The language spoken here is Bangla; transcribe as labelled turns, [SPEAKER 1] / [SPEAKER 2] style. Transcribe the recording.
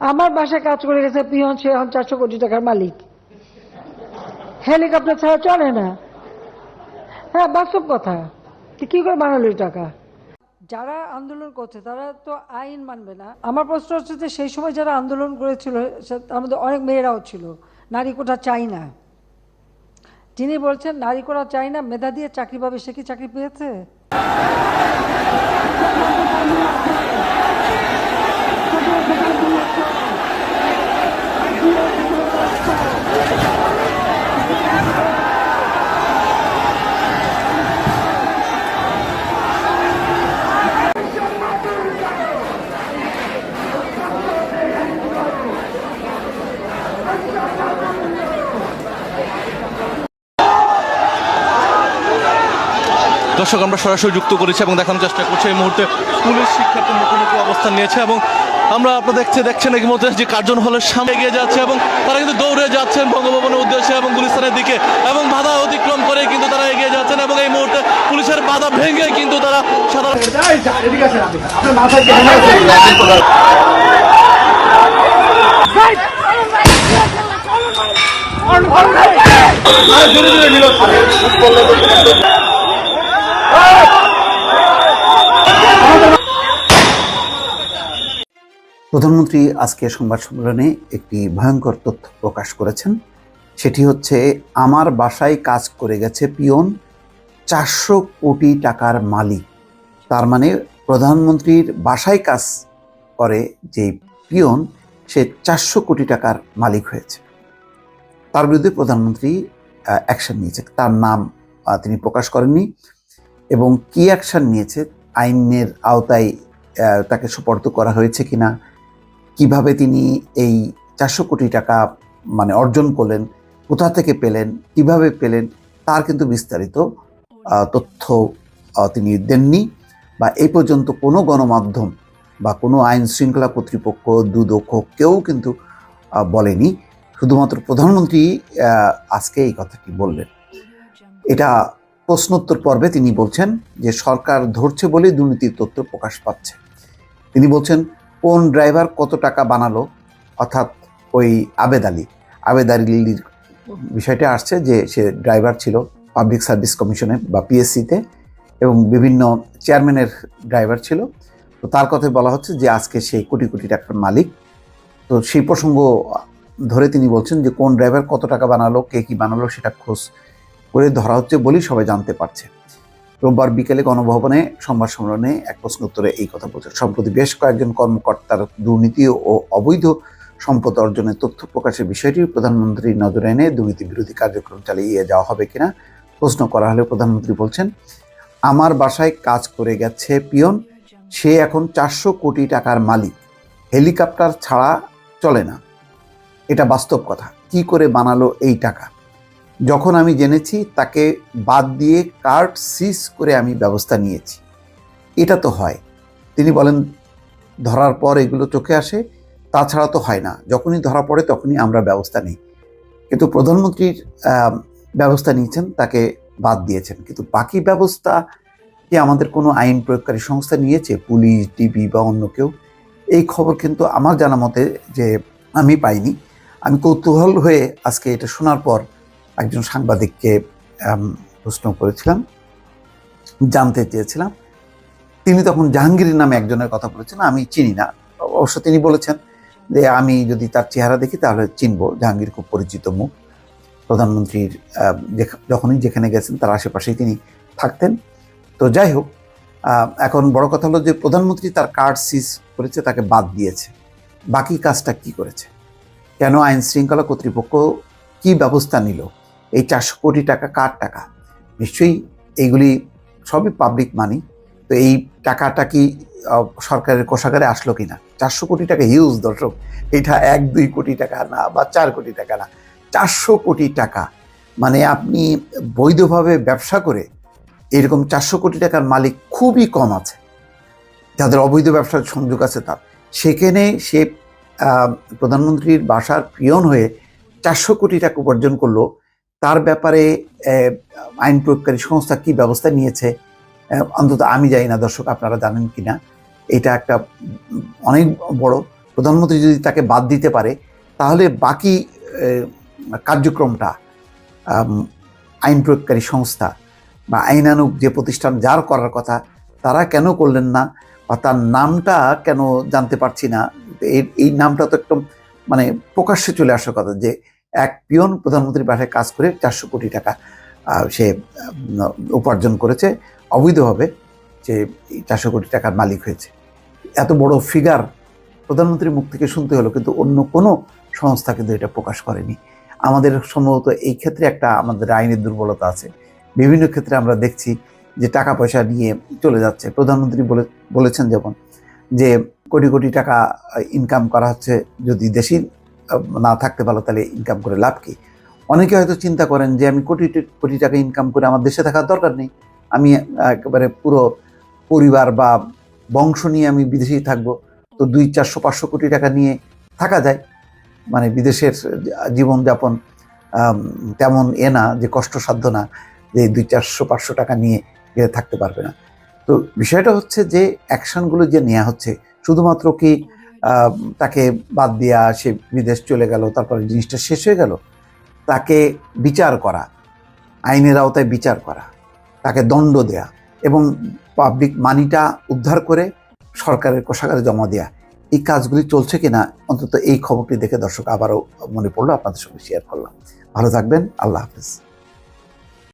[SPEAKER 1] আমার বাসায় কাজ করে গেছে পিয়ন, সে এখন চারশো কোটি টাকার মালিক। হেলিকপ্টার ছাড়া চলে না। হ্যাঁ বাস্তব কথা। কি করে বানালো টাকা? যারা আন্দোলন করছে, তারা তো আইন মানবে না। আমার প্রশ্ন হচ্ছে যে, সেই সময় যারা আন্দোলন করেছিল তার মধ্যে অনেক মেয়েরাও ছিল। নারী কোটা চাই না। যিনি বলছেন, নারী কোটা চাই না, মেধা দিয়ে চাকরি পাবে, সে কি চাকরি পেয়েছে?
[SPEAKER 2] দর্শক, আমরা সরাসরি যুক্ত করেছি এবং দেখানোর চেষ্টা করছি এই মুহূর্তে পুলিশ শিক্ষার্থীর মুখোমুখি অবস্থান নিয়েছে এবং আমরা আপনারা দেখছে, দেখছেন এই মুহূর্তে যে কার্জন হলের সামনে এগিয়ে যাচ্ছে এবং তারা কিন্তু দৌড়ে যাচ্ছেন বঙ্গভবনের উদ্দেশ্যে এবং গুলিস্তানের দিকে এবং বাধা অতিক্রম করে কিন্তু তারা এগিয়ে যাচ্ছেন এবং এই মুহূর্তে পুলিশের বাধা ভেঙে কিন্তু তারা সাধারণ
[SPEAKER 3] প্রধানমন্ত্রী আজকে সংবাদ সম্মেলনে একটি ভয়ঙ্কর তথ্য প্রকাশ করেছেন। সেটি হচ্ছে, আমার বাসায় কাজ করে গেছে পিয়ন চারশো কোটি টাকার মালিক। তার মানে প্রধানমন্ত্রীর বাসায় কাজ করে যে পিয়ন, সে চারশো কোটি টাকার মালিক হয়েছে। তার বিরুদ্ধে প্রধানমন্ত্রী অ্যাকশন নিয়েছে। তার নাম তিনি প্রকাশ করেননি এবং কি অ্যাকশন নিয়েছে, আইনের আওতায় তাকে সুপর্দ করা হয়েছে কিনা কীভাবে তিনি এই চারশো কোটি টাকা মানে অর্জন করলেন, কোথা থেকে পেলেন, কীভাবে পেলেন, তার কিন্তু বিস্তারিত তথ্য তিনি দেননি বা এই পর্যন্ত কোনো গণমাধ্যম বা কোনো আইন শৃঙ্খলা কর্তৃপক্ষ দুদক্ষ কেউ কিন্তু বলেনি। শুধুমাত্র প্রধানমন্ত্রী আজকে এই কথাটি বললেন। এটা প্রশ্নোত্তর পর্বে তিনি বলছেন যে সরকার ধরছে বলে দুর্নীতির তথ্য প্রকাশ পাচ্ছে। তিনি বলছেন কোন ড্রাইভার কত টাকা বানালো? অর্থাৎ ওই আবেদ আলী। আবেদ আলীর বিষয়টা আসছে যে সে ড্রাইভার ছিল পাবলিক সার্ভিস কমিশনে বা পিএসসিতে এবং বিভিন্ন চেয়ারম্যানের ড্রাইভার ছিল। তো তার কথায় বলা হচ্ছে যে আজকে সে কোটি কোটি টাকার মালিক। তো সেই প্রসঙ্গ ধরে তিনি বলছেন যে কোন ড্রাইভার কত টাকা বানালো, কে কি বানালো সেটা খোঁজ করে ধরা হচ্ছে বলেই সবাই জানতে পারছে। রোববার বিকেলে গণভবনে সংবাদ সম্মেলনে এক প্রশ্ন উত্তরে এই কথা বলছেন। সম্প্রতি বেশ কয়েকজন কর্মকর্তার দুর্নীতি ও অবৈধ সম্পদ অর্জনের তথ্য প্রকাশের বিষয়টি প্রধানমন্ত্রীর নজরে এনে দুর্নীতি বিরোধী কার্যক্রম চালিয়ে যাওয়া হবে কিনা প্রশ্ন করা হলে প্রধানমন্ত্রী বলছেন, আমার বাসায় কাজ করে গেছে পিয়ন। সে এখন চারশো কোটি টাকার মালিক। হেলিকপ্টার ছাড়া চলে না। এটা বাস্তব কথা। কি করে বানালো এই টাকা? যখন আমি জেনেছি, তাকে বাদ দিয়ে কার্ড সিজ করে আমি ব্যবস্থা নিয়েছি। এটা তো হয়। তিনি বলেন, ধরার পর এগুলো চোখে আসে, তাছাড়া তো হয় না। যখনই ধরা পড়ে, তখনই আমরা ব্যবস্থা নিই। কিন্তু প্রধানমন্ত্রীর ব্যবস্থা নিয়েছেন, তাকে বাদ দিয়েছেন। কিন্তু বাকি ব্যবস্থা কি আমাদের কোনো আইন প্রয়োগকারী সংস্থা নিয়েছে? পুলিশ ডিবি বা অন্য কেউ? এই খবর কিন্তু আমার জানা মতে যে আমি পাইনি। আমি কৌতূহল হয়ে আজকে এটা শোনার পর একজন সাংবাদিককে প্রশ্ন করেছিলাম, জানতে চেয়েছিলাম। তিনি তখন জাহাঙ্গীরের নামে একজনের কথা বলেছেন, আমি চিনি না। অবশ্য তিনি বলেছেন যে, আমি যদি তার চেহারা দেখি তাহলে চিনবো, জাহাঙ্গীর খুব পরিচিত মুখ। প্রধানমন্ত্রীর যখনই যেখানে গেছেন তার আশেপাশেই তিনি থাকতেন। তো যাই হোক এখন বড় কথা হলো যে, প্রধানমন্ত্রী তার কার্ড সিজ করেছে, তাকে বাদ দিয়েছে। বাকি কাজটা কি করেছে? কেন আইন শৃঙ্খলা কর্তৃপক্ষ কি ব্যবস্থা নিল? এই চারশো কোটি টাকা কার টাকা? নিশ্চয়ই এইগুলি সবই পাবলিক মানি তো এই টাকাটা কি সরকারের কোষাগারে আসলো কিনা? চারশো কোটি টাকা হিউজ দর্শক। এটা এক, দুই কোটি টাকা না বা চার কোটি টাকা না। চারশো কোটি টাকা। মানে আপনি বৈধভাবে ব্যবসা করে এরকম চারশো কোটি টাকার মালিক খুবই কম আছে। যাদের অবৈধ ব্যবসার সংযোগ আছে তার। সেখানে সে প্রধানমন্ত্রীর বাসার পিয়ন হয়ে চারশো কোটি টাকা উপার্জন করল। তার ব্যাপারে আইন প্রয়োগকারী সংস্থা কি ব্যবস্থা নিয়েছে অন্তত আমি জানি না, দর্শক আপনারা জানেন কি না এটা একটা অনেক বড়, প্রধানমন্ত্রী যদি তাকে বাদ দিতে পারে, তাহলে বাকি কার্যক্রমটা আইন প্রয়োগকারী সংস্থা বা আইনানুগ যে প্রতিষ্ঠান যার করার কথা, তারা কেন করলেন না বা তার নামটা কেন জানতে পারছি না? এই নামটা তো একদম মানে প্রকাশ্যে চলে আসার কথা যে এক পিয়ন প্রধানমন্ত্রীর বাসায় কাজ করে চারশো কোটি টাকা সে উপার্জন করেছে। অবৈধভাবে যে চারশো কোটি টাকার মালিক হয়েছে। এত বড় ফিগার প্রধানমন্ত্রীর মুখ থেকে শুনতে হলো, কিন্তু অন্য কোনো সংস্থা কিন্তু এটা প্রকাশ করেনি। আমাদের সম্ভবত এই ক্ষেত্রে একটা আমাদের আইনের দুর্বলতা আছে। বিভিন্ন ক্ষেত্রে আমরা দেখছি যে টাকা পয়সা নিয়ে চলে যাচ্ছে। প্রধানমন্ত্রী বলে, বলেছেন যেমন যে কোটি কোটি টাকা ইনকাম করা হচ্ছে যদি দেশি না থাকতে পারো তাহলে ইনকাম করে লাভ কী? অনেকে হয়তো চিন্তা করেন যে, আমি কোটি কোটি টাকা ইনকাম করে আমার দেশে থাকার দরকার নেই। আমি একেবারে পুরো পরিবার বা বংশ নিয়ে আমি বিদেশেই থাকব, তো দুই, চারশো, পাঁচশো কোটি টাকা নিয়ে থাকা যায়। মানে বিদেশের জীবনযাপন তেমন এ না যে কষ্টসাধ্য না যে দুই, চারশো, পাঁচশো টাকা নিয়ে গেলে থাকতে পারবে না। তো বিষয়টা হচ্ছে যে অ্যাকশনগুলো যে নেওয়া হচ্ছে, শুধুমাত্র কি তাকে বাদ দেওয়া সে বিদেশ চলে গেল, তারপরে জিনিসটা শেষ হয়ে গেল। তাকে বিচার করা, আইনের আওতায় বিচার করা, তাকে দণ্ড দেয়া এবং পাবলিক মানিটা উদ্ধার করে সরকারের কোষাগারে জমা দেয়া, এই কাজগুলি চলছে কিনা অন্তত এই খবরটি দেখে দর্শক আবারও মনে পড়ল, আপনাদের সঙ্গে শেয়ার করলাম। ভালো থাকবেন, আল্লাহ হাফিজ।